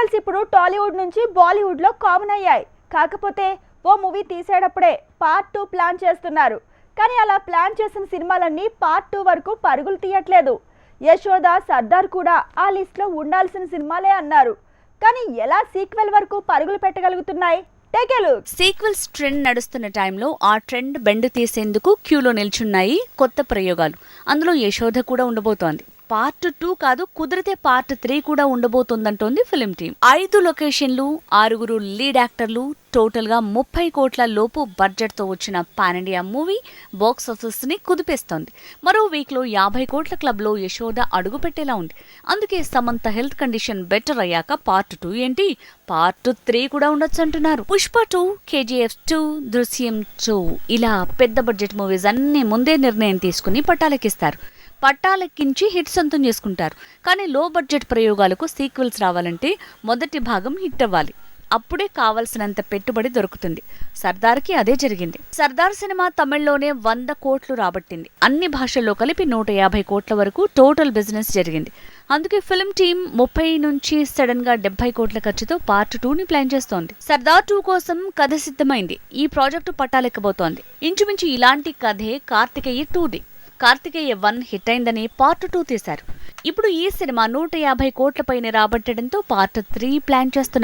Sequels ఇప్పుడు టాలీవుడ్ నుంచి బాలీవుడ్లో కామన్ అయ్యాయి. కాకపోతే ఓ మూవీ తీసేటప్పుడే పార్ట్ టూ ప్లాన్ చేస్తున్నారు. కానీ అలా ప్లాన్ చేసిన సినిమాలన్నీ పార్ట్ టూ వరకు పరుగులు తీయట్లేదు. యశోద సర్దార్ కూడా ఆ లిస్ట్లో ఉండాల్సిన సినిమాలే అన్నారు. కానీ ఎలా సీక్వెల్ వరకు పరుగులు పెట్టగలుగుతున్నాయి? సీక్వెల్స్ ట్రెండ్ నడుస్తున్న టైంలో ఆ ట్రెండ్ బెండు తీసేందుకు క్యూలో నిల్చున్నాయి కొత్త ప్రయోగాలు. అందులో యశోద కూడా ఉండబోతోంది. పార్ట్ టూ కాదు కుదిరితే పార్ట్ త్రీ కూడా ఉండబోతోందంటోంది ఫిలిం టీం. ఐదు లొకేషన్లు ఆరుగురు లీడ్ యాక్టర్లు టోటల్గా ముప్పై కోట్ల లోపు బడ్జెట్తో వచ్చిన పాన్ ఇండియా మూవీ బాక్స్ ఆఫీస్ని కుదిపేస్తోంది. మరో వీక్లో యాభై కోట్ల క్లబ్లో యశోద అడుగుపెట్టేలా ఉంది. అందుకే సమంత హెల్త్ కండిషన్ బెటర్ అయ్యాక పార్ట్ టూ ఏంటి? పార్ట్ త్రీ కూడా ఉండొచ్చు అంటున్నారు Pushpa two KGF two Drishyam two ఇలా పెద్ద బడ్జెట్ మూవీస్ అన్ని ముందే నిర్ణయం తీసుకుని పట్టాలకిస్తారు పట్టాలెక్కించి హిట్ సొంతం చేసుకుంటారు. కానీ లో బడ్జెట్ ప్రయోగాలకు సీక్వెల్స్ రావాలంటే మొదటి భాగం హిట్ అవ్వాలి. అప్పుడే కావలసినంత పెట్టుబడి దొరుకుతుంది. సర్దార్కి అదే జరిగింది. సర్దార్ సినిమా తమిళ్ళోనే వంద కోట్లు రాబట్టింది. అన్ని భాషల్లో కలిపి నూట యాభై కోట్ల వరకు టోటల్ బిజినెస్ జరిగింది. అందుకే ఫిల్మ్ టీం ముప్పై నుంచి సడన్గా డెబ్బై కోట్ల ఖర్చుతో పార్ట్ టూని ప్లాన్ చేస్తోంది. సర్దార్ టూ కోసం కథ సిద్ధమైంది. ఈ ప్రాజెక్టు పట్టాలెక్కబోతోంది. ఇంచుమించు ఇలాంటి కథే కార్తికేయ టూది కార్తికేయ వన్ హిట్ అయిందని పార్ట్ టూ తీశారు. ఇప్పుడు ఈ సినిమా నూట యాభై కోట్ల పైన రాబట్టడంతో పార్ట్ త్రీ ప్లాన్ చేస్తున్నారు.